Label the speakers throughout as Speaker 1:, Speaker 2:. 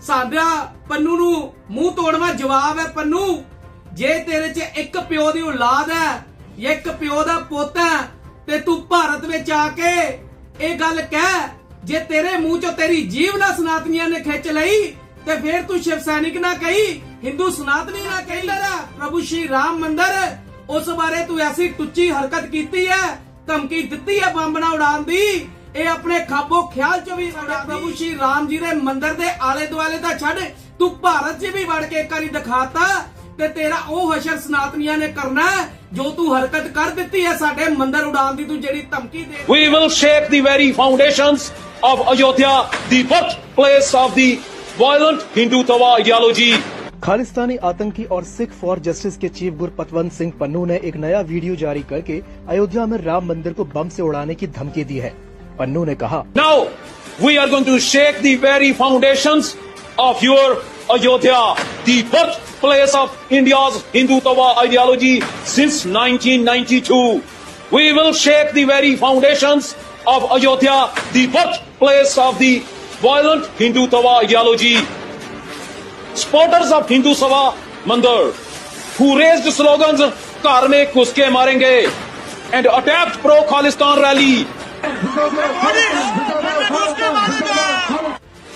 Speaker 1: ਸਾਡਾ ਪੰਨੂ ਨੂੰ, ਮੂੰਹ ਤੋੜਵਾ ਜਵਾਬ ਹੈ ਪੰਨੂ। ਜੇ ਤੇਰੇ 'ਚ ਇੱਕ ਪਿਓ ਦੀ ਔਲਾਦ ਹੈ ਜਾਂ ਇੱਕ ਪਿਓ ਦਾ ਪੁੱਤ ਹੈ, ਤੇ ਤੂੰ ਭਾਰਤ ਵਿੱਚ ਆ ਕੇ ਇਹ ਗੱਲ ਕਹਿ, ਜੇ ਤੇਰੇ ਮੂੰਹ 'ਚੋਂ ਤੇਰੀ ਜੀਵ ਨਾ ਸਨਾਤਨੀਆਂ ਨੇ ਖਿੱਚ ਲਈ, ਤੇ ਫਿਰ ਤੂੰ ਸ਼ਿਵ ਸੈਨਿਕ ਨਾ ਕਹੀ, ਹਿੰਦੂ ਸਨਾਤਨੀ ਨਾ ਕਹੀ ਲੜਾ ਪ੍ਰਭੂ ਸ਼੍ਰੀ ਰਾਮ ਮੰਦਰ, ਉਸ ਬਾਰੇ ਤੂੰ ਐਸੀ ਟੁੱਚੀ ਹਰਕਤ ਕੀਤੀ ਹੈ, ਧਮਕੀ ਦਿੱਤੀ ਹੈ ਬੰਬ ਨਾ ਉਡਾਉਣ ਦੀ ਇਹ ਆਪਣੇ ਖਾਬੋ ਖਿਆਲ 'ਚ ਵੀ ਸਾਡੇ ਪ੍ਰਭੂ ਸ਼੍ਰੀ ਰਾਮ ਜੀ ਦੇ ਮੰਦਰ ਦੇ ਆਲੇ ਦੁਆਲੇ ਦਾ ਛੱਡ ਤੂੰ ਭਾਰਤ 'ਚ ਵੀ ਵੜ ਕੇ ਇੱਕ ਵਾਰੀ ਦਿਖਾਤਾ ਤੇ ਤੇਰਾ ਉਹ ਹਸ਼ਰ ਸਨਾਤਨੀਆਂ ਨੇ ਕਰਨਾ ਹੈ, ਜੋ ਤੂੰ ਹਰਕਤ ਕਰ ਦਿੱਤੀ ਹੈ ਸਾਡੇ ਮੰਦਰ ਉਡਾਉਣ ਦੀ ਤੂੰ ਜਿਹੜੀ ਧਮਕੀ ਦੇ
Speaker 2: We will shake the very foundations of Ayodhya, the birthplace of the violent Hindutva ideology.
Speaker 3: Khalistani आतंकी और सिख फॉर जस्टिस के चीफ गुरपतवंत सिंह पन्नू ने एक नया वीडियो जारी करके अयोध्या में राम मंदिर को बम से उड़ाने की धमकी दी है पन्नू ने कहा
Speaker 2: Now, we are going to shake the very foundations of your Ayodhya, the birthplace of India's Hindutva ideology since 1992. We will shake the very foundations of Ayodhya, the birthplace of the violent Hindutva ideology. Supporters of Hindu Sabha Mandir, who raised slogans "Ghar mein घुस के मारेंगे" and attacked pro-Khalistan rally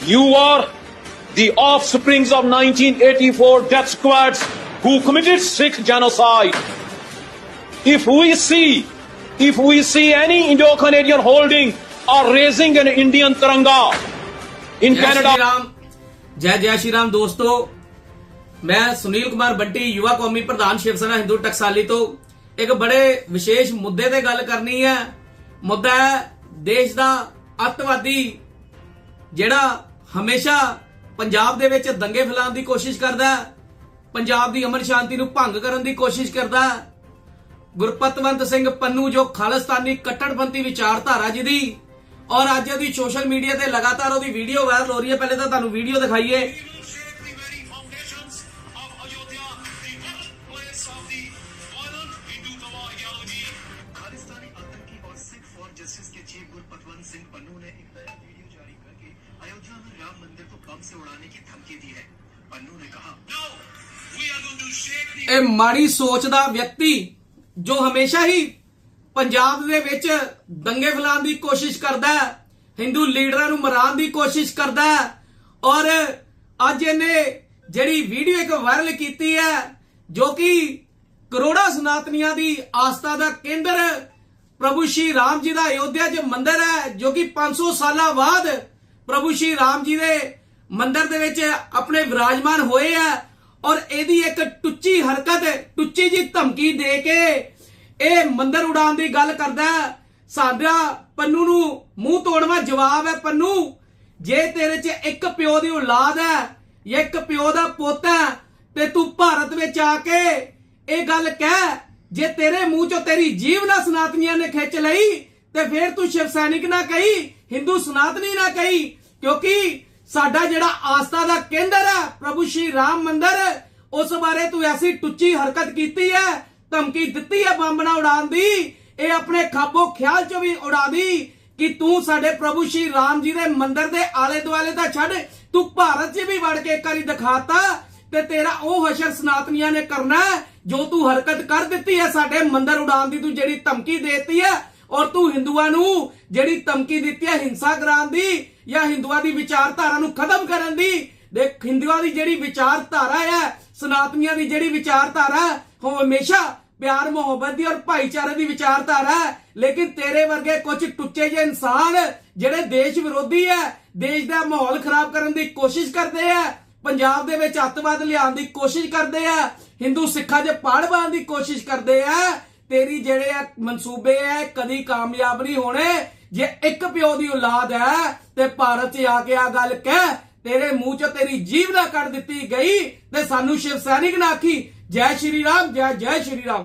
Speaker 2: You are the offsprings of 1984 death squads who committed Sikh genocide. If we see, if we see any Indo-Canadian holding or raising an Indian Tiranga in Canada,
Speaker 1: ਜੈ ਜੈ ਸ਼੍ਰੀ ਰਾਮ ਦੋਸਤੋ ਮੈਂ ਸੁਨੀਲ ਕੁਮਾਰ ਬੰਟੀ ਯੁਵਾ ਕੌਮੀ ਪ੍ਰਧਾਨ ਸ਼ਿਵ ਸੈਨਾ ਹਿੰਦੂ ਟਕਸਾਲੀ ਤੋਂ ਇੱਕ ਬੜੇ ਵਿਸ਼ੇਸ਼ ਮੁੱਦੇ ਤੇ ਗੱਲ ਕਰਨੀ ਹੈ ਮੁੱਦਾ ਹੈ ਦੇਸ਼ ਦਾ ਅੱਤਵਾਦੀ, ਜਿਹੜਾ ਹਮੇਸ਼ਾ ਪੰਜਾਬ ਦੇ ਵਿੱਚ ਦੰਗੇ ਫੈਲਾਉਣ ਦੀ ਕੋਸ਼ਿਸ਼ ਕਰਦਾ ਪੰਜਾਬ ਦੀ ਅਮਨ ਸ਼ਾਂਤੀ ਨੂੰ ਭੰਗ ਕਰਨ ਦੀ ਕੋਸ਼ਿਸ਼ ਕਰਦਾ ਗੁਰਪਤਵੰਤ ਸਿੰਘ ਪੰਨੂ, ਜੋ ਖਾਲਸਤਾਨੀ ਕੱਟੜਪੰਥੀ ਵਿਚਾਰਧਾਰਾ ਜਿਹਦੀ ਔਰ ਅੱਜ ਉਹਦੀ ਸੋਸ਼ਲ ਮੀਡੀਆ ਤੇ ਲਗਾਤਾਰ ਉਹਦੀ ਵੀਡੀਓ ਵਾਇਰਲ ਹੋ ਰਹੀ ਹੈ, ਪਹਿਲੇ ਤਾਂ ਤੁਹਾਨੂੰ ਵੀਡੀਓ ਦਿਖਾਈਏ।
Speaker 3: और सिख फॉर जस्टिस के चीफ गुरपतवंत सिंह पन्नू ने एक नया वीडियो जारी करके अयोध्या में राम मंदिर को बम से उड़ाने की धमकी दी है पन्नू ने कहा
Speaker 1: ਇਹ ਮਾੜੀ ਸੋਚ ਦਾ ਵਿਅਕਤੀ ਜੋ ਹਮੇਸ਼ਾ ਹੀ ਪੰਜਾਬ ਦੇ ਵਿੱਚ ਦੰਗੇ ਫੈਲਾਉਣ ਦੀ ਕੋਸ਼ਿਸ਼ ਕਰਦਾ ਹੈ ਹਿੰਦੂ ਲੀਡਰਾਂ ਨੂੰ ਮਰਾਉਣ ਦੀ ਕੋਸ਼ਿਸ਼ ਕਰਦਾ ਹੈ ਔਰ ਅੱਜ ਇਹਨੇ ਜਿਹੜੀ ਵੀਡੀਓ ਇੱਕ ਵਾਇਰਲ ਕੀਤੀ ਹੈ ਜੋ ਕਿ ਕਰੋੜਾ ਸਨਾਤਨੀਆਂ ਦੀ ਆਸਥਾ ਦਾ ਕੇਂਦਰ ਪ੍ਰਭੂ ਸ਼੍ਰੀ ਰਾਮ ਜੀ ਦਾ ਅਯੋਧਿਆ 'ਚ ਮੰਦਿਰ ਹੈ, ਜੋ ਕਿ 500 ਸਾਲਾਂ ਬਾਅਦ ਪ੍ਰਭੂ ਸ਼੍ਰੀ ਰਾਮ ਜੀ ਦੇ ਮੰਦਿਰ ਦੇ ਵਿੱਚ ਆਪਣੇ ਵਿਰਾਜਮਾਨ ਹੋਏ ਆ ਔਰ ਇਹਦੀ ਇੱਕ ਟੁੱਚੀ ਹਰਕਤ, ਟੁੱਚੀ ਜੀ ਧਮਕੀ ਦੇ ਕੇ ਇਹ ਮੰਦਿਰ ਉਡਾਉਣ ਦੀ ਗੱਲ ਕਰਦਾ ਹੈ। ਸਾਡਾ ਪੰਨੂ ਨੂੰ ਮੂੰਹ ਤੋੜਵਾ ਜਵਾਬ ਹੈ ਪੰਨੂ, ਜੇ ਤੇਰੇ 'ਚ ਇੱਕ ਪਿਓ ਦੀ ਔਲਾਦ ਹੈ ਜਾਂ ਇੱਕ ਪਿਓ ਦਾ ਪੁੱਤ ਹੈ, ਤੇ ਤੂੰ ਭਾਰਤ ਵਿੱਚ ਆ ਕੇ ਇਹ ਗੱਲ ਕਹਿ ਜੇ ਤੇਰੇ ਮੂੰਹ 'ਚੋਂ ਤੇਰੀ ਜੀਵ ਨਾ ਸਨਾਤਨੀਆਂ ਨੇ ਖਿੱਚ ਲਈ, ਤੇ ਫਿਰ ਤੂੰ ਸ਼ਿਵ ਸੈਨਿਕ ਨਾ ਕਹੀ, ਹਿੰਦੂ ਸਨਾਤਨੀ ਨਾ ਕਹੀ, ਕਿਉਂਕਿ ਸਾਡਾ ਜਿਹੜਾ ਆਸਥਾ ਦਾ ਕੇਂਦਰ ਹੈ ਪ੍ਰਭੂ ਸ਼੍ਰੀ ਰਾਮ ਮੰਦਰ, ਉਸ ਬਾਰੇ ਤੂੰ ਐਸੀ ਟੁੱਚੀ ਹਰਕਤ ਕੀਤੀ ਹੈ ਧਮਕੀ ਦਿੱਤੀ ਹੈ ਬੰਬ ਨਾ ਉਡਾਉਣ ਦੀ, ਇਹ ਆਪਣੇ ਖਾਬੋ ਖਿਆਲ 'ਚ ਵੀ ਉਡਾ ਦੀ ਕਿ ਤੂੰ ਸਾਡੇ ਪ੍ਰਭੂ ਸ਼੍ਰੀ ਰਾਮ ਜੀ ਦੇ ਮੰਦਿਰ ਦੇ ਆਲੇ ਦੁਆਲੇ ਦਾ ਛੱਡ, ਤੂੰ ਭਾਰਤ 'ਚ ਵੀ ਵੜ ਕੇ ਇੱਕ ਵਾਰੀ ਦਿਖਾਤਾ, ਤੇ ਤੇਰਾ ਉਹ ਹਸ਼ਰ ਸਨਾਤਨੀਆਂ ਨੇ ਕਰਨਾ ਜੋ ਤੂੰ ਹਰਕਤ ਕਰ ਦਿੱਤੀ ਹੈ ਸਾਡੇ ਮੰਦਰ ਉਡਾਉਣ ਦੀ, ਤੂੰ ਜਿਹੜੀ ਧਮਕੀ ਦੇਤੀ ਹੈ ਔਰ ਤੂੰ ਹਿੰਦੂਆਂ ਨੂੰ ਜਿਹੜੀ ਧਮਕੀ ਦਿੱਤੀ ਹੈ ਹਿੰਸਾ ਕਰਾਉਣ ਦੀ ਜਾਂ ਹਿੰਦੂਆਂ ਦੀ ਵਿਚਾਰਧਾਰਾ ਨੂੰ ਖਤਮ ਕਰਨ ਦੀ, ਦੇਖ, ਹਿੰਦੂਆਂ ਦੀ ਜਿਹੜੀ ਵਿਚਾਰਧਾਰਾ ਹੈ, ਸਨਾਤਨੀਆਂ ਦੀ ਜਿਹੜੀ ਵਿਚਾਰਧਾਰਾ, ਉਹ ਹਮੇਸ਼ਾ ਪਿਆਰ, ਮੁਹੱਬਤ ਦੀ ਔਰ ਭਾਈਚਾਰੇ ਦੀ ਵਿਚਾਰਧਾਰਾ ਹੈ। ਲੇਕਿਨ ਤੇਰੇ ਵਰਗੇ ਕੁਝ ਟੁੱਚੇ ਜਿਹੇ ਇਨਸਾਨ ਜਿਹੜੇ ਦੇਸ਼ ਵਿਰੋਧੀ ਹੈ, ਦੇਸ਼ ਦਾ ਮਾਹੌਲ ਖਰਾਬ ਕਰਨ ਦੀ ਕੋਸ਼ਿਸ਼ ਕਰਦੇ ਹੈ ਪੰਜਾਬ ਦੇ ਵਿੱਚ ਅੱਤਵਾਦ ਲਿਆਉਣ ਦੀ ਕੋਸ਼ਿਸ਼ ਕਰਦੇ ਆ, ਹਿੰਦੂ ਸਿੱਖਾਂ 'ਚ ਪਾੜ ਪਾਉਣ ਦੀ ਕੋਸ਼ਿਸ਼ ਕਰਦੇ ਆ, ਤੇਰੀ ਜਿਹੜੇ ਆ ਮਨਸੂਬੇ ਆ ਕਦੀ ਕਾਮਯਾਬ ਨਹੀਂ ਹੋਣੇ। ਜੇ ਇੱਕ ਪਿਓ ਦੀ ਔਲਾਦ ਹੈ, ਤੇ ਭਾਰਤ 'ਚ ਆ ਕੇ ਆ ਗੱਲ ਕਹਿ, ਤੇਰੇ ਮੂੰਹ 'ਚ ਤੇਰੀ ਜੀਭ ਨਾ ਕੱਢ ਦਿੱਤੀ ਗਈ, ਤੇ ਸਾਨੂੰ ਸ਼ਿਵ ਸੈਨਿਕ ਨਾ ਆਖੀ, ਜੈ ਸ਼੍ਰੀ ਰਾਮ, ਜੈ ਜੈ ਸ਼੍ਰੀ ਰਾਮ।